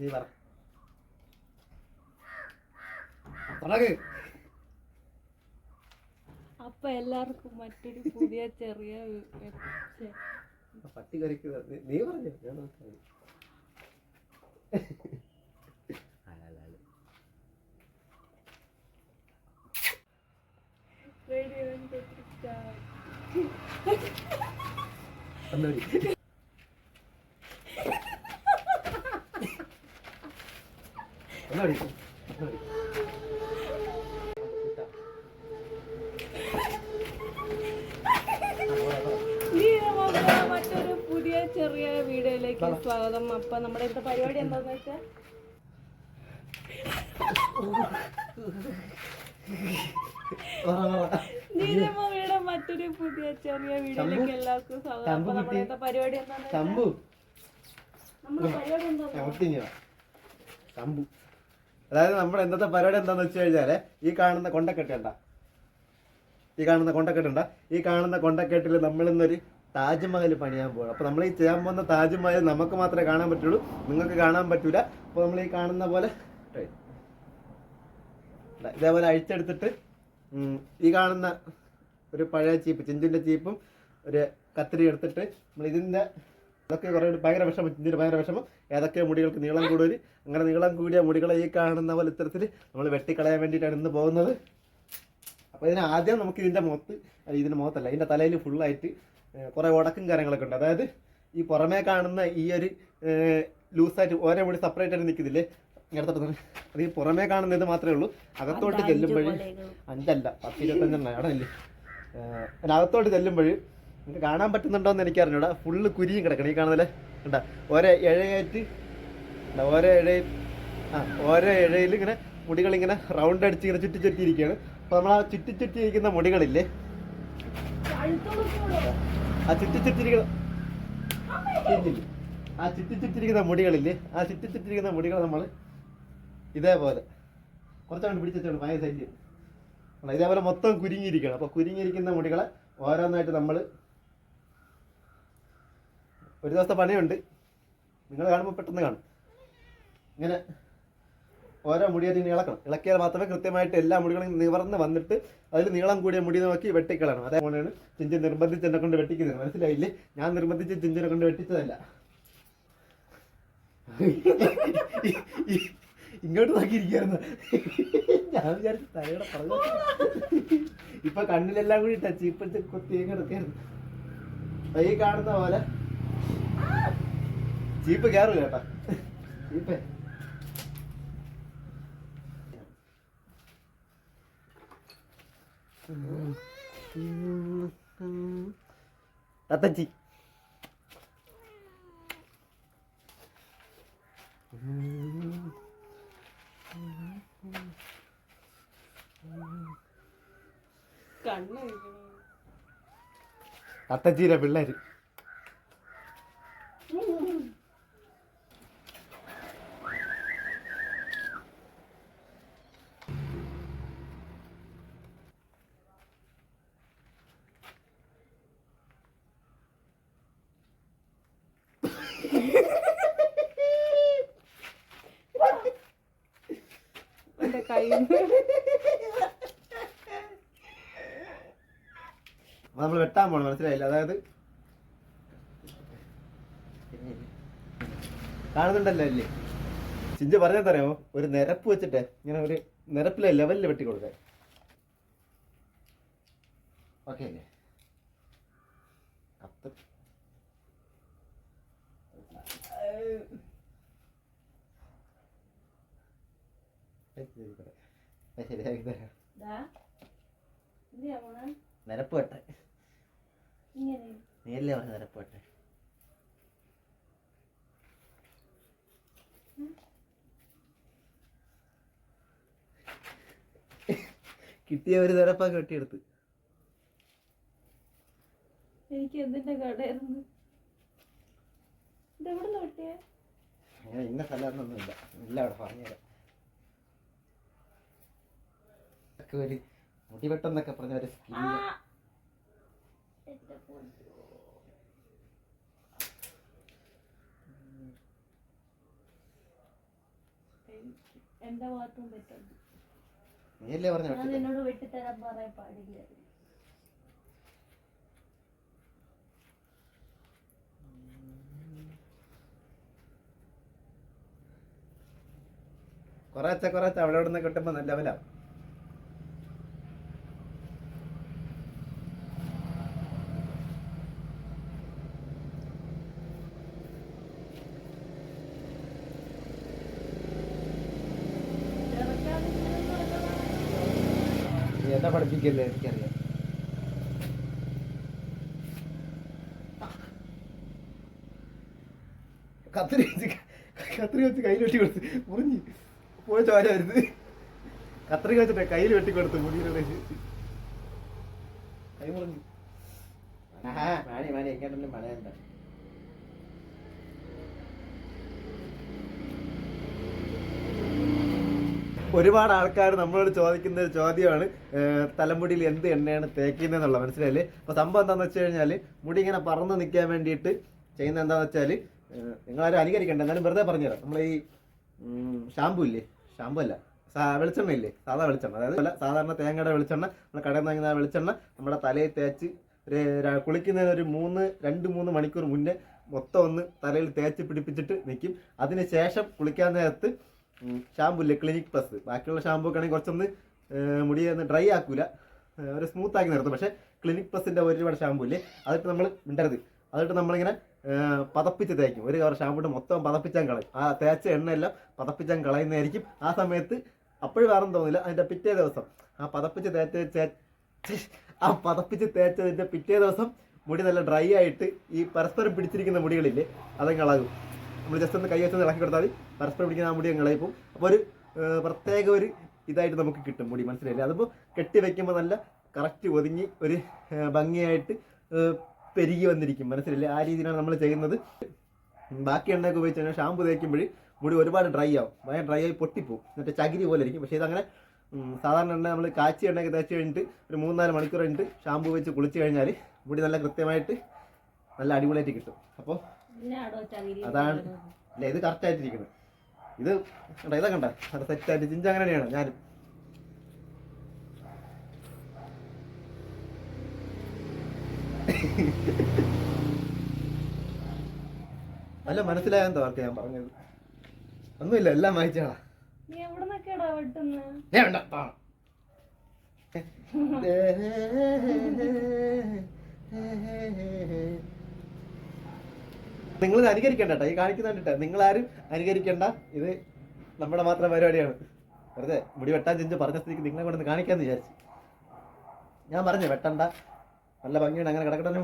നീ പറ. തുടങ്ങ് അപ്പൊ എല്ലാവർക്കും മറ്റൊരു പുതിയ ചെറിയ പട്ടി കറിക്കുന്നത് നീ- പറഞ്ഞു. ഞാൻ നോക്കാം. Radio and start. ഒന്നുകൂടി. ഒന്നുകൂടി. ഒന്നുകൂടി. ഈ നമ്മുടെ മറ്റൊരു പുതിയ ചെറിയ വീഡിയോയിലേക്ക് സ്വാഗതം. അപ്പൊ നമ്മുടെ ഇന്നത്തെ പരിപാടി എന്താന്ന് വെച്ചാൽ. നീലമ്മയുടെ മറ്റൊരു പുതിയ ചെറിയ വീഡിയോയിലേക്ക് എല്ലാവർക്കും സ്വാഗതം. അപ്പൊ നമ്മുടെ ഇന്നത്തെ പരിപാടി എന്താന്ന് നമ്മുടെ പരിപാടി എന്താ ശംഭു അതായത് നമ്മൾ ഇന്നത്തെ പരിപാടി എന്താണെന്ന് വെച്ച് കഴിഞ്ഞാൽ ഈ കാണുന്ന കൊണ്ടക്കെട്ടുണ്ട ഈ കാണുന്ന കൊണ്ടക്കെട്ടുണ്ട ഈ കാണുന്ന കൊണ്ടക്കെട്ടിൽ നമ്മൾ ഇന്നൊരു താജ്മഹൽ പണിയാൻ പോകും അപ്പൊ നമ്മൾ ഈ ചെയ്യാൻ പോകുന്ന താജ്മഹൽ നമുക്ക് മാത്രമേ കാണാൻ പറ്റുള്ളൂ. നിങ്ങൾക്ക് കാണാൻ പറ്റൂല. അപ്പോൾ നമ്മൾ ഈ കാണുന്ന പോലെ ഇതേപോലെ അഴിച്ചെടുത്തിട്ട് ഈ കാണുന്ന ഒരു പഴയ ചീപ്പ് ചിഞ്ചിന്റെ ചീപ്പും ഒരു കത്തിരി എടുത്തിട്ട് നമ്മൾ ഇതിന്റെ ഇതൊക്കെ കുറേ ഭയങ്കര വിഷമം ചിഞ്ചിന് ഭയങ്കര വിഷമം. ഏതൊക്കെ മുടികൾക്ക് നീളം കൂടുതൽ. അങ്ങനെ നീളം കൂടിയ മുടികളെ ഈ കാണുന്ന പോലെ ഇത്തരത്തിൽ നമ്മൾ വെട്ടിക്കളയാൻ വേണ്ടിയിട്ടാണ് ഇന്ന് പോകുന്നത്. അപ്പോൾ ഇതിന് ആദ്യം നമുക്ക് ഇതിന്റെ മുഖത്ത് ഇതിന്റെ മുഖത്തല്ല ഇതിന്റെ തലയിൽ ഫുള്ളായിട്ട് കുറേ ഉടക്കും കാര്യങ്ങളൊക്കെ ഉണ്ട്. അതായത് ഈ പുറമേ കാണുന്ന ഈ ഒരു ലൂസായിട്ട് ഓരോ മുടി സെപ്പറേറ്റ് ആയിട്ട് നിൽക്കുന്നില്ലേ? അത് ഈ പുറമേ കാണുന്ന ഇത് മാത്രമേ ഉള്ളൂ. അകത്തോട്ട് ചെല്ലുമ്പോഴും അഞ്ചല്ല പത്ത് ഇരുപത്തഞ്ചെണ്ണ അവിടെ ഇല്ലേ അതിനകത്തോട്ട് അകത്തോട്ട് ചെല്ലുമ്പോൾ നിങ്ങൾക്ക് കാണാൻ പറ്റുന്നുണ്ടോ എന്ന് എനിക്ക് അറിഞ്ഞൂടാ. ഫുള്ള് കുരിയും കിടക്കണം. ഈ കാണുന്നില്ലേ കണ്ടാ? ഓരോ ഇഴയായിട്ട് കണ്ടാ, ഓരോ ഇഴയിൽ ആ ഓരോ ഇഴയിൽ ഇങ്ങനെ മുടികളിങ്ങനെ റൗണ്ട് അടിച്ച് ഇങ്ങനെ ചുറ്റി ചുറ്റിയിരിക്കുകയാണ് അപ്പോൾ നമ്മൾ ആ ചുറ്റി ചുറ്റിയിരിക്കുന്ന മുടികളില്ലേ? ആ ചുറ്റി ചുറ്റിരിക്കുന്ന. ആ ചുറ്റി ചുറ്റിരിക്കുന്ന മുടികളില്ലേ? ആ ചുറ്റി ചുറ്റിരിക്കുന്ന മുടികൾ നമ്മൾ ഇതേപോലെ കുറച്ചങ്ങോട്ട് പിടിച്ചിട്ടുണ്ട് ഭയങ്കര ശല്യം ഇതേപോലെ മൊത്തം കുരുങ്ങിയിരിക്കണം അപ്പോൾ കുരുങ്ങിയിരിക്കുന്ന മുടികളെ ഓരോന്നായിട്ട് നമ്മൾ ഒരു ദിവസത്തെ പണിയുണ്ട്. നിങ്ങൾ കാണുമ്പോൾ പെട്ടെന്ന് കാണും. ഇങ്ങനെ ഓരോ മുടിയായിട്ട് ഇങ്ങനെ ഇളക്കണം. ഇളക്കിയാൽ മാത്രമേ കൃത്യമായിട്ട് എല്ലാ മുടികളും നിവർന്ന് വന്നിട്ട് അതിൽ നീളം കൂടിയ മുടി നോക്കി വെട്ടിക്കളയണം. അതേപോലെയാണ് ചിഞ്ചി നിർബന്ധിച്ച് എന്നെ കൊണ്ട് വെട്ടിക്കുന്നത്. മനസ്സിലായില്ലേ? ഞാൻ നിർബന്ധിച്ച് ചിഞ്ചിനെ കൊണ്ട് വെട്ടിച്ചതല്ല. ഇങ്ങോട്ട് നോക്കിയിരിക്കുന്നു ഞാൻ വിചാരിച്ചു തലയുടെ പറഞ്ഞു ഇപ്പൊ കണ്ണിലെല്ലാം കൂടി ടച്ച് ഇപ്പോഴത്തെ കുത്തി ഈ കാണുന്ന പോലെ ചീപ്പ് കയറുക കേട്ടാ. ചീപ്പേ. തത്തച്ചി. പിള്ളേര് എന്റെ കൈ നമ്മൾ വെട്ടാൻ പോണം മനസ്സിലായില്ല? അതായത് കാണുന്നുണ്ടല്ലോ അല്ലേ? ചിഞ്ചു പറഞ്ഞതറിയാമോ ഒരു നിരപ്പ് വെച്ചിട്ട് ഇങ്ങനെ ഒരു നിരപ്പിലെ ലെവലിൽ വെട്ടി കൊടുക്കാൻ ഓക്കെ അല്ലേ? കത്ത് ശരിയാക്കി തരാം ദാ. എന്തിനാ പോണെ? നിരപ്പ് വെട്ടെ ഇങ്ങനെ. നീയല്ലേ പറഞ്ഞ നിരപ്പ് വെട്ടെ കിട്ടിയ ഒരു നിരപ്പാ കെട്ടിയെടുത്ത്. എനിക്ക് എന്തിന്റെ കടയായിരുന്നു? ഇതെവിടെ നോട്ടിയേ അങ്ങനെ ഇന്ന സ്ഥലമൊന്നുമില്ല ഇല്ല അവിടെ പറഞ്ഞുതരാം ഒക്കെ ഒരു മുടിവെട്ടെന്നൊക്കെ പറഞ്ഞ ഒരു സ്കില്ല് എന്റെ ഭാഗത്തും തെറ്റുണ്ട് നീയല്ലേ പറഞ്ഞ ഞാൻ നിന്നോട് വെട്ടിത്തരാൻ പറയാൻ പാടില്ല. കുറേശ്ശെ കുറേശ്ശെ അവിടെ ഇവിടെ നിന്ന് കിട്ടുമ്പോ നല്ല ലെവലാവും നീ എന്നെ പഠിപ്പിക്കല്ലേ എനിക്കറിയാം. കത്തിരി വെച്ച് കത്തിരി വെച്ച് കയ്യിൽ വെട്ടി കൊടുത്ത്. മുറിഞ്ഞ്. പോയ ചോര വരുത് കത്രിക വെച്ചിട്ട് കയ്യിൽ വെട്ടി കൊടുത്ത് മുടിയുടെ കൈ മുറിഞ്ഞു. മാനി മാണി മഴ മണയണ്ട ഒരുപാട് ആൾക്കാർ നമ്മളോട് ചോദിക്കുന്ന ഒരു ചോദ്യമാണ് തലമുടിയിൽ എന്ത് എണ്ണയാണ് തേക്കുന്നതെന്നുള്ള മനസ്സിലായില്ലേ? അപ്പൊ സംഭവം എന്താണെന്ന് വെച്ച് കഴിഞ്ഞാൽ മുടി ഇങ്ങനെ പറന്ന് നിൽക്കാൻ വേണ്ടിയിട്ട് ചെയ്യുന്ന എന്താണെന്ന് വെച്ചാൽ നിങ്ങളാരും അനുകരിക്കണ്ട എന്നാലും വെറുതെ പറഞ്ഞുതരാം നമ്മൾ ഈ ഷാമ്പു ഇല്ലേ? ഷാമ്പു അല്ല. വെളിച്ചെണ്ണ ഇല്ലേ? സാധാ വെളിച്ചെണ്ണ. അതായത് സാധാരണ തേങ്ങയുടെ വെളിച്ചെണ്ണ നമ്മൾ കടയിൽ നിന്ന് വാങ്ങുന്ന വെളിച്ചെണ്ണ നമ്മുടെ തലയിൽ തേച്ച് കുളിക്കുന്നതിന് ഒരു മൂന്ന് രണ്ട് മൂന്ന് മണിക്കൂർ മുന്നേ മൊത്തം ഒന്ന് തലയിൽ തേച്ച് പിടിപ്പിച്ചിട്ട് നിൽക്കും അതിന് ശേഷം കുളിക്കാൻ നേരത്ത് ഷാമ്പു ഇല്ലേ? Clinic plus. ബാക്കിയുള്ള ഷാമ്പു ഒക്കെ ആണെങ്കിൽ കുറച്ചൊന്ന് മുടി ഡ്രൈ ആക്കൂല. ഒരു സ്മൂത്ത് ആക്കി നിർത്തും. പക്ഷേ ക്ലിനിക് പ്ലസിന്റെ ഒരുപാട് ഷാമ്പു ഇല്ലേ? അതിട്ട് നമ്മൾ മിണ്ടരുത്. അതിട്ട് നമ്മളിങ്ങനെ പതപ്പിച്ച് തേക്കും. ഒരു കവർ ഷാമ്പു ഇട്ട് മൊത്തം പതപ്പിച്ചാൻ കളയും. ആ തേച്ച എണ്ണയെല്ലാം പതപ്പിച്ചാൻ കളയുന്നതായിരിക്കും ആ സമയത്ത്. അപ്പോഴും വേറൊന്നും തോന്നില്ല. അതിന്റെ പിറ്റേ ദിവസം ആ പതപ്പിച്ച് തേച്ച് ആ പതപ്പിച്ച് തേച്ചതിന്റെ പിറ്റേ ദിവസം മുടി നല്ല ഡ്രൈ ആയിട്ട് ഈ പരസ്പരം പിടിച്ചിരിക്കുന്ന മുടികളില്ലേ അതങ്ങ് ഇളകും നമ്മൾ ജസ്റ്റ് ഒന്ന് കൈ വെച്ചൊന്ന് ഇളക്കി കൊടുത്താൽ മതി. പരസ്പരം പിടിക്കുന്ന ആ മുടി ഞങ്ങളെ പോകും അപ്പോൾ ഒരു പ്രത്യേക ഒരു ഇതായിട്ട് നമുക്ക് കിട്ടും മുടി മനസ്സിലായില്ലേ? അതിപ്പോൾ കെട്ടി വെക്കുമ്പോൾ നല്ല കറക്റ്റ് ഒതുങ്ങി ഒരു ഭംഗിയായിട്ട് പെരുകി വന്നിരിക്കും. മനസ്സിലല്ലേ ആ രീതിയിലാണ് നമ്മൾ ചെയ്യുന്നത്. ബാക്കി എണ്ണയൊക്കെ ഉപയോഗിച്ച് കഴിഞ്ഞാൽ ഷാമ്പു തേക്കുമ്പോൾ മുടി ഒരുപാട് ഡ്രൈ ആവും. ഭയങ്കര ഡ്രൈ ആയി പൊട്ടിപ്പോവും. എന്നിട്ട് ചകിരി പോലെ ഇരിക്കും. പക്ഷേ ഇതങ്ങനെ സാധാരണ എണ്ണ നമ്മൾ കാച്ചി എണ്ണയൊക്കെ തേച്ച് കഴിഞ്ഞിട്ട് ഒരു മൂന്നാൽ മണിക്കൂർ കഴിഞ്ഞിട്ട് ഷാമ്പു വെച്ച് കുളിച്ച് കഴിഞ്ഞാൽ മുടി നല്ല കൃത്യമായിട്ട് നല്ല അടിപൊളിയായിട്ട് കിട്ടും. അപ്പോൾ അതാണ്. അല്ല ഇത് കറക്റ്റ് ആയിട്ടിരിക്കുന്നത് ഇത് കണ്ട ഇതാ കണ്ട? അത് സെറ്റായിട്ട് ചിഞ്ച് അങ്ങനെ തന്നെയാണ് ഞാനും. അല്ല മനസ്സിലായെന്തോ അവർക്ക് ഞാൻ പറഞ്ഞത്? ഒന്നുമില്ല എല്ലാം ഞാൻ വേണ്ട ആ. നിങ്ങൾ അനുകരിക്കണ്ട ട്ടോ. ഈ കാണിക്കുന്ന കണ്ടിട്ട് നിങ്ങൾ ആരും അനുകരിക്കണ്ട. ഇത് നമ്മുടെ മാത്രം പരിപാടിയാണ്. വെറുതെ മുടി വെട്ടാൻ ചെഞ്ച് പറഞ്ഞ സ്ഥിതിക്ക് നിങ്ങളെ കൊണ്ടൊന്ന് കാണിക്കാന്ന് വിചാരിച്ചു. ഞാൻ പറഞ്ഞു വെട്ടണ്ട. നല്ല ഭംഗിയുണ്ട്. അങ്ങനെ കിടക്കട്ടെ.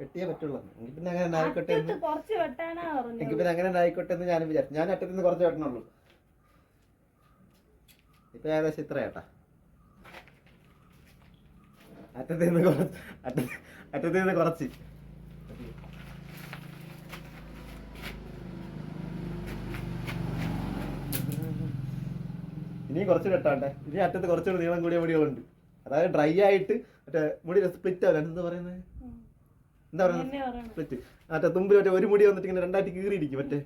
വെട്ടിയേ പറ്റുള്ളൂ. എങ്കിൽ പിന്നെ അങ്ങനെ ആയിക്കോട്ടെ എന്ന്. എനിക്ക് പിന്നെ അങ്ങനെ ആയിക്കോട്ടെ എന്ന് ഞാനും വിചാരിച്ചു. ഞാൻ അറ്റത്ത് നിന്ന് കുറച്ച് വെട്ടണുള്ളൂ. ഇപ്പൊ ഏകദേശം ഇത്ര ഏട്ടാ അറ്റത്ത് നിന്ന് കുറച്ച് അറ്റത്ത് നിന്ന് കുറച്ച്. ഇനിയും കുറച്ച് വെട്ടാണ്ടേ. ഇനി അറ്റത്ത് കുറച്ചുകൂടി നീളം കൂടിയ മുടികളുണ്ട്. അതായത് ഡ്രൈ ആയിട്ട് മറ്റേ മുടി സ്പ്ലിറ്റ് ആവില്ല. എന്താ പറയുന്നത് എന്താ പറയുന്നത് സ്പ്ലിറ്റ് മറ്റേ തുമ്പിൽ മറ്റേ ഒരു മുടി വന്നിട്ട് ഇങ്ങനെ രണ്ടായിട്ട് കീറിയിരിക്കും മറ്റേ.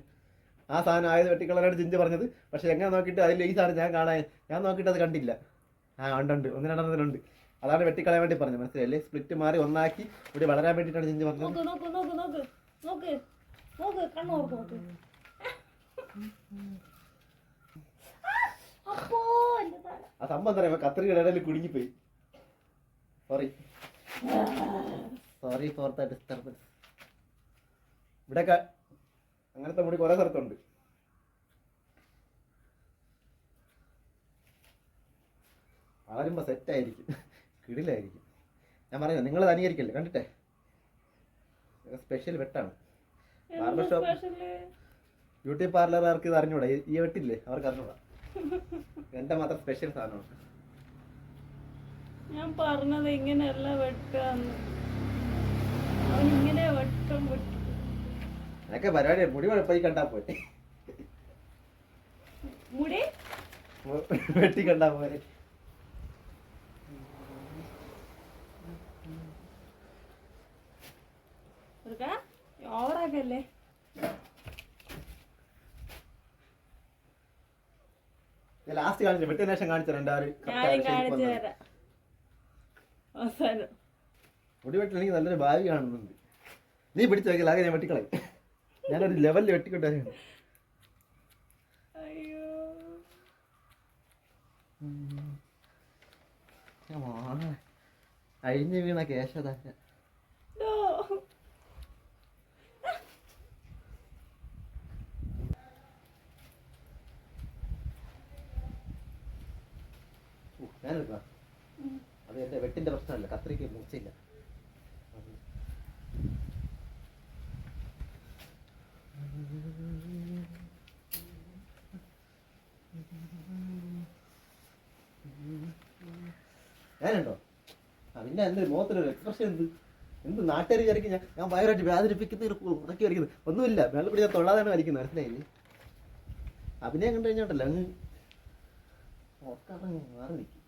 ആ സാധനം ആയത് വെട്ടിക്കളറാണ് ജിഞ്ച് പറഞ്ഞത്. പക്ഷെ എങ്ങനെ നോക്കിയിട്ട് അതിൽ ഈ സാധനം ഞാൻ കാണാൻ ഞാൻ നോക്കിയിട്ട് അത് കണ്ടില്ല. ആ ഉണ്ട് ഉണ്ട്. ഒന്ന് രണ്ടെണ്ണത്തിലുണ്ട് അതാണ് വെട്ടിക്കളയാൻ വേണ്ടി പറഞ്ഞത്. മനസ്സിലായില്ലേ? സ്പ്ലിറ്റ് മാറി ഒന്നാക്കി ഇവിടെ വളരാൻ വേണ്ടിയിട്ടാണ് ജിഞ്ച് പറഞ്ഞത്. നോക്ക് നോക്ക് നോക്ക് നോക്ക്. നോക്ക്. കണ്ണോർക്ക് ആ സംഭവം പറയുക? കത്രികയുടെ ഇടയിൽ കുടുങ്ങിപ്പോയി. Sorry sorry for the disturbance ഇവിടെയൊക്കെ അങ്ങനത്തെ മുടി കുറേ സ്ഥലത്തുണ്ട്. വളരുമ്പോൾ സെറ്റായിരിക്കും കിടിലായിരിക്കും. ഞാൻ പറയുന്നത് നിങ്ങൾ അനുകരിക്കല്ലേ കണ്ടിട്ടേ? സ്പെഷ്യൽ വെട്ടാണ്. ബാർബർ ഷോപ്പ് ബ്യൂട്ടി പാർലറുകാർക്ക് ഇത് അറിഞ്ഞൂടാ? ഈ വെട്ടില്ലേ? അവർക്ക് അറിഞ്ഞൂടാ. എന്റെ മാത്രം സ്പെഷ്യൽ സാധനമാണ്. ഞാൻ പറഞ്ഞത് ഇങ്ങനെയല്ല വെട്ടാന്ന്. അവൻ ഇങ്ങനെ വെട്ടം വെട്ടും. അതൊക്കെ പരിപാടി മുടി പോയി കണ്ടാ പോയി മുടി? വെട്ടി കണ്ടാ പോരെ. ഓവറാക്കല്ലേ ഞാൻ ലാസ്റ്റ് കാണിച്ചു വെട്ടിയ ശേഷം കാണിച്ചു തരാം എന്റെ ആ ഒരു correct ആ ഞാനും ഒരു shape കാണിച്ചു വന്നത്. തരാം അവസാനം മുടി വെട്ടൽ എനിക്ക് നല്ലൊരു ഭാവി കാണുന്നുണ്ട് നീ പിടിച്ചു വെക്കില്ല ആകെ ഞാൻ വെട്ടിക്കളയും ഞാനൊരു ലെവലിൽ അയ്യോ അഴിഞ്ഞു വീണ കേശതാക്ക ഞാനെടുക്കാം അത് എന്റെ വെട്ടിന്റെ പ്രശ്നമല്ല കത്രിക്ക് മൂച്ചില്ല ഞാനുണ്ടോ? ആ പിന്നെ എന്തൊരു മുഖത്തിനൊരു എക്സ്പ്രഷൻ എന്ത്? എന്ത് നാട്ടുകാർ വിചാരിക്കും ഞാൻ ഞാൻ ഭയങ്കരമായിട്ട് വേദനിപ്പിക്കുന്ന ഉറക്കി വരയ്ക്കുന്നത് ഒന്നുമില്ല മേളിൽ പിടിച്ചാൽ തൊള്ളാതാണ് വരയ്ക്കുന്നത് മനസ്സിലായില്ലേ അഭിനയം കണ്ടു കഴിഞ്ഞോട്ടല്ല അങ്ങ് ഓർക്കാറങ്ങ് മാറി നിൽക്കും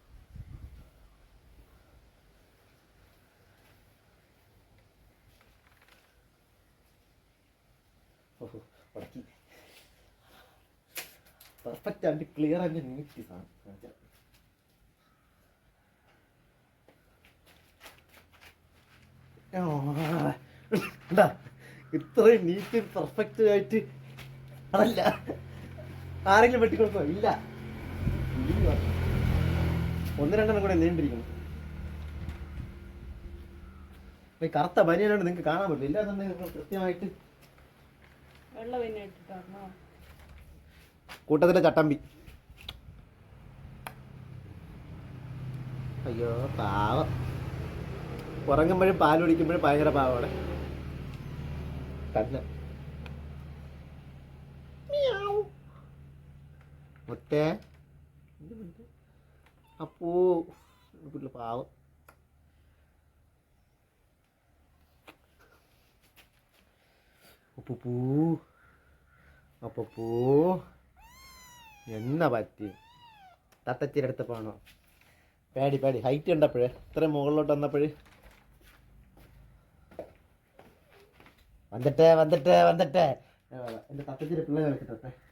ഓഹോ ഉടക്കി പെർഫെക്റ്റ് ആയിട്ട് ക്ലിയർ ആയിട്ട് നീറ്റ് സാധനം. ഇത്രയും നീറ്റ് പെർഫെക്റ്റ് ആയിട്ട് അതല്ല. ആരെങ്കിലും വെട്ടിക്കൊടുക്കോ ഇല്ല. ഒന്ന് രണ്ടെണ്ണം കൂടെ ഈ കറുത്ത ബനിയനാണ് നിങ്ങൾക്ക് കാണാൻ പറ്റില്ല. ഇല്ലാന്നുണ്ടെങ്കിൽ കൃത്യമായിട്ട് വെള്ളം കൂട്ടത്തിലെ ചട്ടമ്പി. അയ്യോ പാവം. ഉറങ്ങുമ്പോഴും പാൽ കുടിക്കുമ്പോഴും ഭയങ്കര പാവമാണ് കണ്ണ്. മുട്ടേ അപ്പോ. പാവം. അപ്പൂ അപ്പൂ എന്നാ പറ്റി? തത്തച്ചിരി അടുത്ത് പോകണോ പേടി പേടി. ഹൈറ്റ് കണ്ടപ്പോഴേ ഇത്ര മുകളിലോട്ട് വന്നപ്പോഴേ. വന്നിട്ടേ വന്നിട്ടേ വന്നിട്ടേ. എന്റെ തത്തച്ചിരി പിള്ളേർ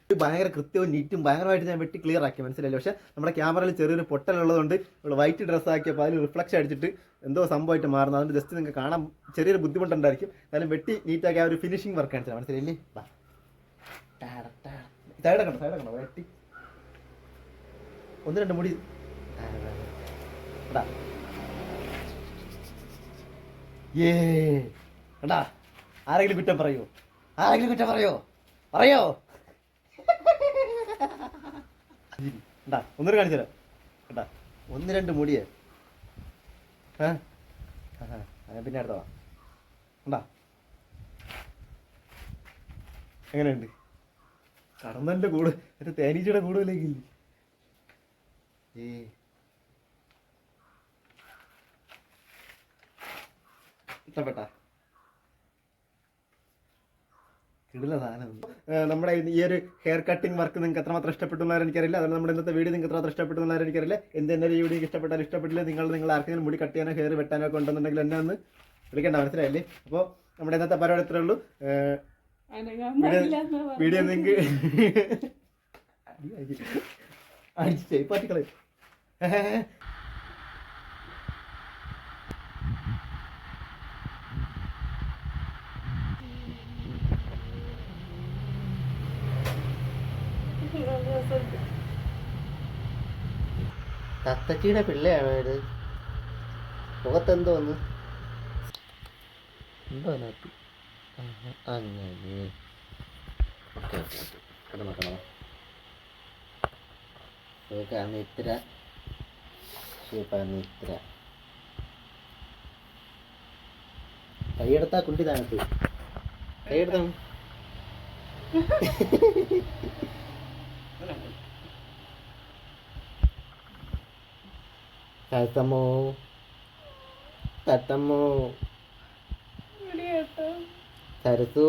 ഇത് ഭയങ്കര കൃത്യവും നീറ്റും ഭയങ്കരമായിട്ട് ഞാൻ വെട്ടി ക്ലിയർ ആക്കി മനസ്സിലായില്ല? പക്ഷേ നമ്മുടെ ക്യാമറയിൽ ചെറിയൊരു പൊട്ടലുള്ളതുകൊണ്ട് ഇവിടെ വൈറ്റ് ഡ്രസ്സ് ആക്കിയപ്പോൾ അതിൽ റിഫ്ലക്ഷൻ അടിച്ചിട്ട് എന്തോ സംഭവമായിട്ട് മാറുന്നു. അതുകൊണ്ട് ജസ്റ്റ് നിങ്ങൾക്ക് കാണാൻ ചെറിയൊരു ബുദ്ധിമുട്ടുണ്ടായിരിക്കും. എന്നാലും വെട്ടി നീറ്റാക്കി ആ ഒരു ഫിനിഷിംഗ് വർക്ക് കാണിച്ചാൽ മനസ്സിലായില്ലേ? സൈഡ് കണ്ടോ സൈഡ് കണ്ടോ വെട്ടി. ഒന്ന് രണ്ട് മുടി. എടാ. ഏ. കണ്ടാ ആരെങ്കിലും കുറ്റം പറയോ? ആരെങ്കിലും കുറ്റം പറയോ? പറയോ? എടാ ഒന്നൂടെ കാണിച്ചു തരാം. ഒന്ന് രണ്ട് മുടിയേ. ഏ? പിന്നെ അടുത്ത ഉണ്ടാ എങ്ങനെയുണ്ട്? കടന്നന്റെ കൂട് മറ്റേ തേനീച്ചയുടെ കൂടുതലേക്കില്ലേ ഇഷ്ടപ്പെട്ട സാധനം. ഏ, നമ്മുടെ ഈ ഒരു ഹെയർ കട്ടിംഗ് വർക്ക് നിങ്ങൾക്ക് എത്രമാത്രം ഇഷ്ടപ്പെട്ടു എന്നാലും എനിക്കറിയില്ല. അതുകൊണ്ട് നമ്മുടെ ഇന്നത്തെ വീഡിയോ നിങ്ങൾക്ക് എത്രമാത്രം ഇഷ്ടപ്പെട്ടു എന്നാലും എനിക്കറിയില്ല. എന്ത് തന്നെ ഒരു വീഡിയോ ഇഷ്ടപ്പെട്ടാലും ഇഷ്ടപ്പെട്ടില്ല നിങ്ങൾ നിങ്ങൾ ആർക്കെങ്കിലും മുടി കട്ട് ചെയ്യാനോ ഹെയർ വെട്ടാനോ ഒക്കെ ഉണ്ടെന്നുണ്ടെങ്കിൽ എന്നെ ഒന്ന് വിളിക്കേണ്ട മനസ്സിലായില്ലേ? അപ്പോൾ നമ്മുടെ ഇന്നത്തെ പരിപാടി ഇത്രേ ഉള്ളൂ. വീഡിയോ നിങ്ങൾക്ക് അടിച്ച് രസമുണ്ട്. തത്തച്ചിയുടെ പിള്ളയാണ് ഇത്? മുഖത്തെന്തോ ഒന്ന് എന്തോ അങ്ങനെ. ഓക്കെ ഓക്കെ കിടന്നോ ഇത്ര ഇത്ര കൈയെടുത്താ കുണ്ടി താനത്ത്. കൈയെടുത്താ തത്തമ്മോ തത്തമ്മോ. സരസു